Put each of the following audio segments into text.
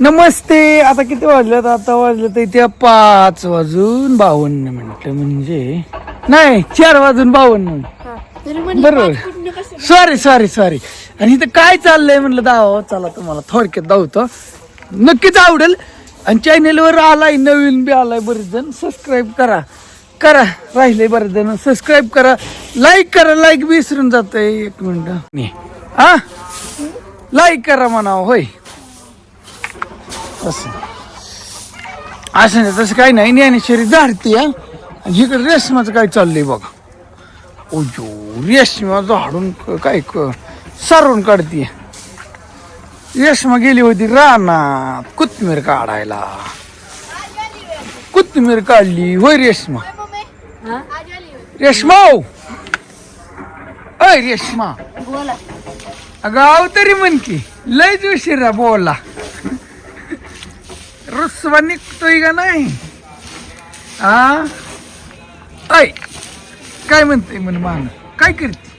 नमस्ते. आता किती वाजल्यात आता वाजलं तर इथे पाच वाजून बावन्न मिनिट म्हणजे. नाही चार वाजून बावन्न बरोबर. सॉरी सॉरी सॉरी आणि इथं काय चाललंय म्हणलं दावा? चला तुम्हाला थोडक्यात दावतो. नक्कीच आवडेल. आणि चॅनेलवर आलाय नवीन बी आलाय बरेच जण सबस्क्राईब करा. करा राहिले बरेच जण सबस्क्राईब करा. लाईक करा. लाईक बी विसरून जातंय. एक मिनिट. हा? लाईक करा म्हणावं होय. असं असं नाही तसं काही नाही. ज्ञानेश्वरी झाडती हा. आणि इकडे रेशमाचं काय चाललंय बघा. ओजो रेशमा झाडून काय क सारून काढतीये रेशमा गेली होती रानात कोथमीर काढायला. कोथमीर काढली. होय रेशमा. रेशमा हो. अय रेशमा. बोला. अगं तरी म्हण की लयच उशिरा बोला. रुसवा निघतोय का नाही? आ? ऐ काय म्हणते म्हण मान काय करते?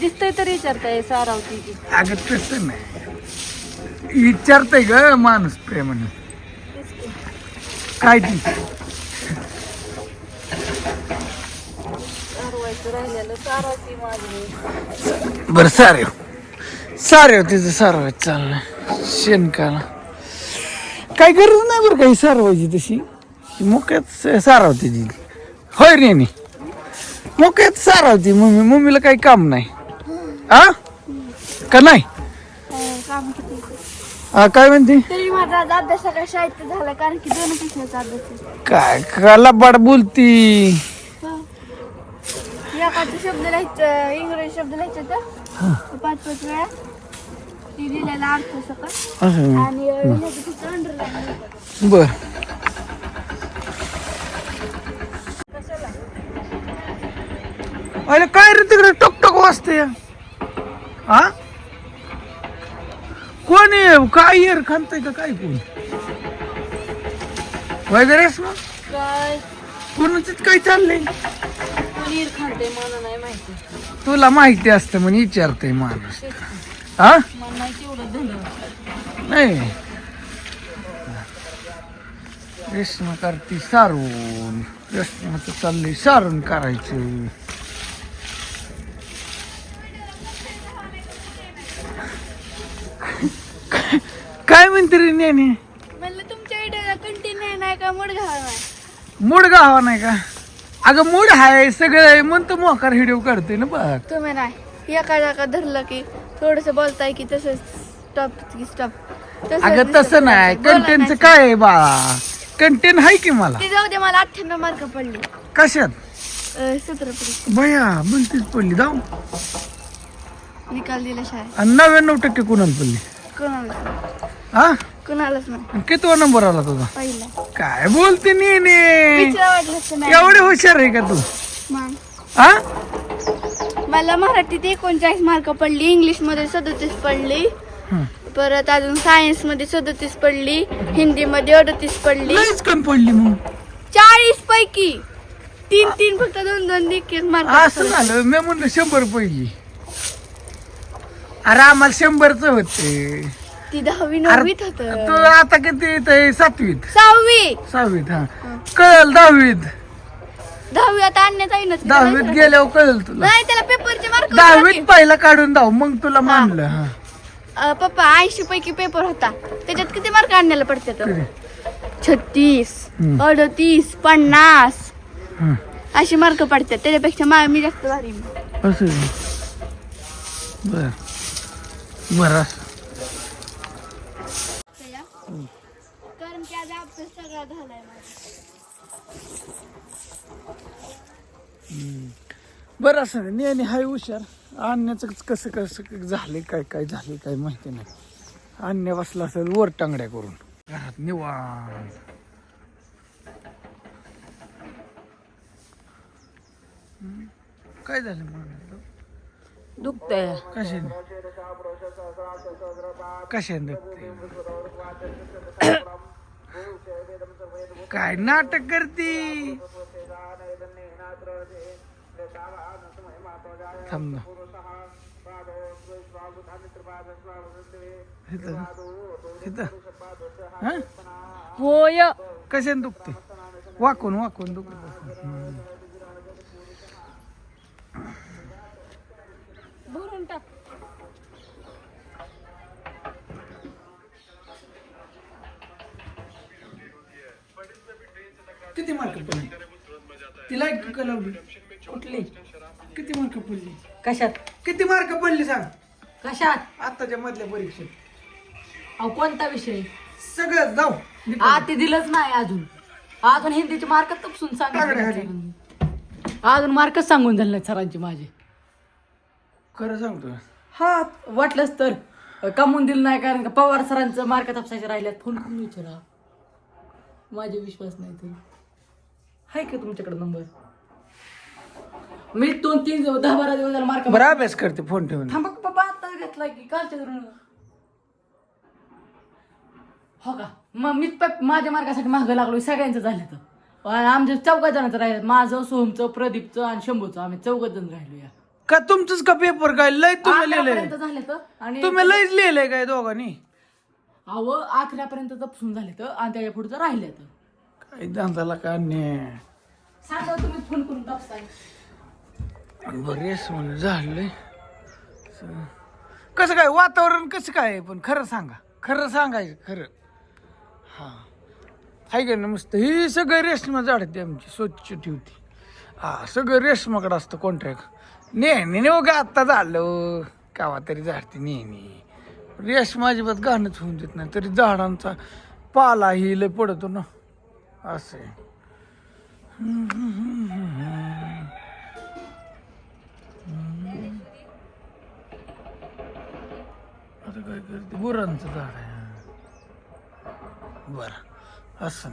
दिसतंय तर विचारताय सारावती अगं तसं नाही. विचारतय ग माणूस प्रेमानं. काय ती? सारवायचं राहिलेलं सारावती माझी. बरं सारे सारे तिचं सारवायचं चाललंय. शेणकाला. काय गरज नाही बरं काही सारवायची तशी. मोक्यात सारावते ती. होय रे नी मोक्यात सारावती मम्मी. मम्मीला काही काम नाही. आ? का नाही? काम किती काय म्हणते? तरी माझा आज अभ्यास सगळा शाळेत झाला कारण की दोन पिशव्याचा अभ्यास आहे. काय का लबाड बोलती. एकाचा शब्द लिहायचं इंग्रजी शब्द लिहायचं तर ते पाच पाच वेळा. ती लिहिलेला अर्थ सकाळ असं आणि अं, लिहायचं फक्त अंडरलाईन बर. अरे काय रे तिकडे टक टक वाजते? हा? कोण आहे? काय येर खांतय का काय कोण? काय? कोणाच काय चाललंय? पनीर खाते मला नाही माहिती. तुला माहिती असतं म्हणून विचारतय माणूस. हा? नाही. रेशमा करती सारून. रेशमाचं चाललंय सारून करायचं. काय म्हणते रे नेने? म्हणलं तुमच्या कंटिन्यू नाही का? मुडघा नाही मूड गावा नाही का? अगं मूड हाय सगळं म्हणतो मोकार व्हिडिओ काढतोय ना बघ. तुम्ही नाही. एका जागा धरलं की थोडस बोलताय की तसंच स्टॉप की स्टॉप अगं तसं नाही. कंटेंटचं काय आहे बा? कंटेंट आहे की मला? ते जाऊ दे मला अठ्ठ्याण्णव मार्क पडले. कशात? अं, बया बोलतीच पडली. जाऊ. निकाल दिला शाळेत. आणि नव्याण्णव टक्के कुणाला पडली? कोणालाच नाही. हा कोणालाच नाही. आणि कितवा नंबर आला तुझा. पहिला. काय बोलते नेने नाही. एवढे हुशार आहे का तू? मग? हा मला मराठीत एकोणचाळीस मार्क पडली इंग्लिशमध्ये सदतीस पडली. परत अजून सायन्समध्ये सदतीस पडली हिंदी मध्ये अडतीस पडली. लयच कमी पडली मग. चाळीस पैकी. तीन तीन फक्त दोन दोन देखील मार्क असं झालं मी म्हणलं शंभर पहिली अरे आम्हाला शंभरच होते. ती दहावी नववीत होत. तू आता किती? सातवीत. सहावी. सहावीत हा. कळल दहावीत. दहावी आता आणण्यात दहावीत गेल्यावर कळल तुला. नाही त्याला पेपरचे मार्क दहावीत पहिला काढून दाव मग तुला मानलं हा. पप्पा ऐंशी पैकी पेपर होता. त्याच्यात किती मार्क आणण्याला पडतात? छत्तीस. अडतीस पन्नास. अशी मार्क पडतात. त्याच्यापेक्षा मा- मी जास्त भारी असं. बर. बर सगळा झालाय बरं असं नाही नेहमी हाय हुशार. आणण्याचं कसं कसं झाले काय काय झाले काय माहिती नाही. आणण्या बसला असेल वर टांगड्या करून. घरात निवांत. हं? काय झालं मग दुखतंय. कशाने? कशाने दुखते काय नाटक करती? थांब होय. कशाने दुखते वाकून वाकून दुखत किती मार्क पडले? तिला एक का लावली कुठली? किती मार्क पडली? कशात? किती मार्क पडले सांग? कशात? आताच्या मधल्या परीक्षेत. अहो कोणता विषय? सगळं जाऊ. आ ते दिलंच नाही अजून. अजून हिंदीचे मार्क तपसून. सांगितले अजून मार्कच सांगून झाले नाहीत सरांचे माझे. खरं सांगतो हा वाटलंच तर. कमवून दिलं नाही कारण का पवार सरांचं मार्क तपासायचे राहिल्यात फोन करून विचारा. माझे विश्वास नाही तर. आहे का तुमच्याकडे नंबर मी दोन तीन दिवस दहा बारा दिवस झाला मार्क बरं अभ्यास करते फोन ठेवून. थांबा बाबा आता घेतला की कालच्या धरून हो का? मग मी प- माझ्या मार्गासाठी मागं लागलो सगळ्यांचं झालं तर आमच्या चौघा जणांचं राहिलं. माझं सोहमचं प्रदीपचं आणि शंभूचं. आम्ही चौघ जण राहिलो या. का तुमचंच का पेपर काय? लय तुम्ही लिहिलंय. अकरापर्यंत झाले तर आणि तुम्ही लयच लिहिलंय काय दोघांनी? अहो अकरापर्यंत तपसून झाले तर आणि त्याच्या पुढचं राहिले तर काय दांदाला का सांगा तुम्ही फोन करून बरेच म्हणून झालंय. कसं काय वातावरण कसं काय आहे? पण खरं सांगा खरं सांगायचं खरं. हा. हाय का ना मस्त? ही सगळं रेशमा झाडते आमची स्वच्छ ठेवती. हा सगळं रेशमाकडे असतं कॉन्ट्रॅक्ट नेहमी ने बघा आत्ता झालं. कावा तरी झाडते नेहमी. रेशमा अजिबात घाणच होऊन देत नाही. तरी झाडांचा पाला ही लय पडतो ना. असं. आहे. आता काय करते? गुरांचं झाड आहे. बरं असं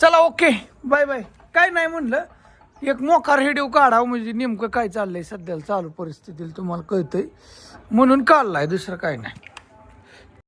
चला ओके. Bye bye. काय नाही म्हणलं. एक मोकार हेडिओ काढावं म्हणजे नेमकं काय चाललंय सध्याला चालू परिस्थितीला तुम्हाला कळतंय. म्हणून काढलाय दुसरं काय नाही.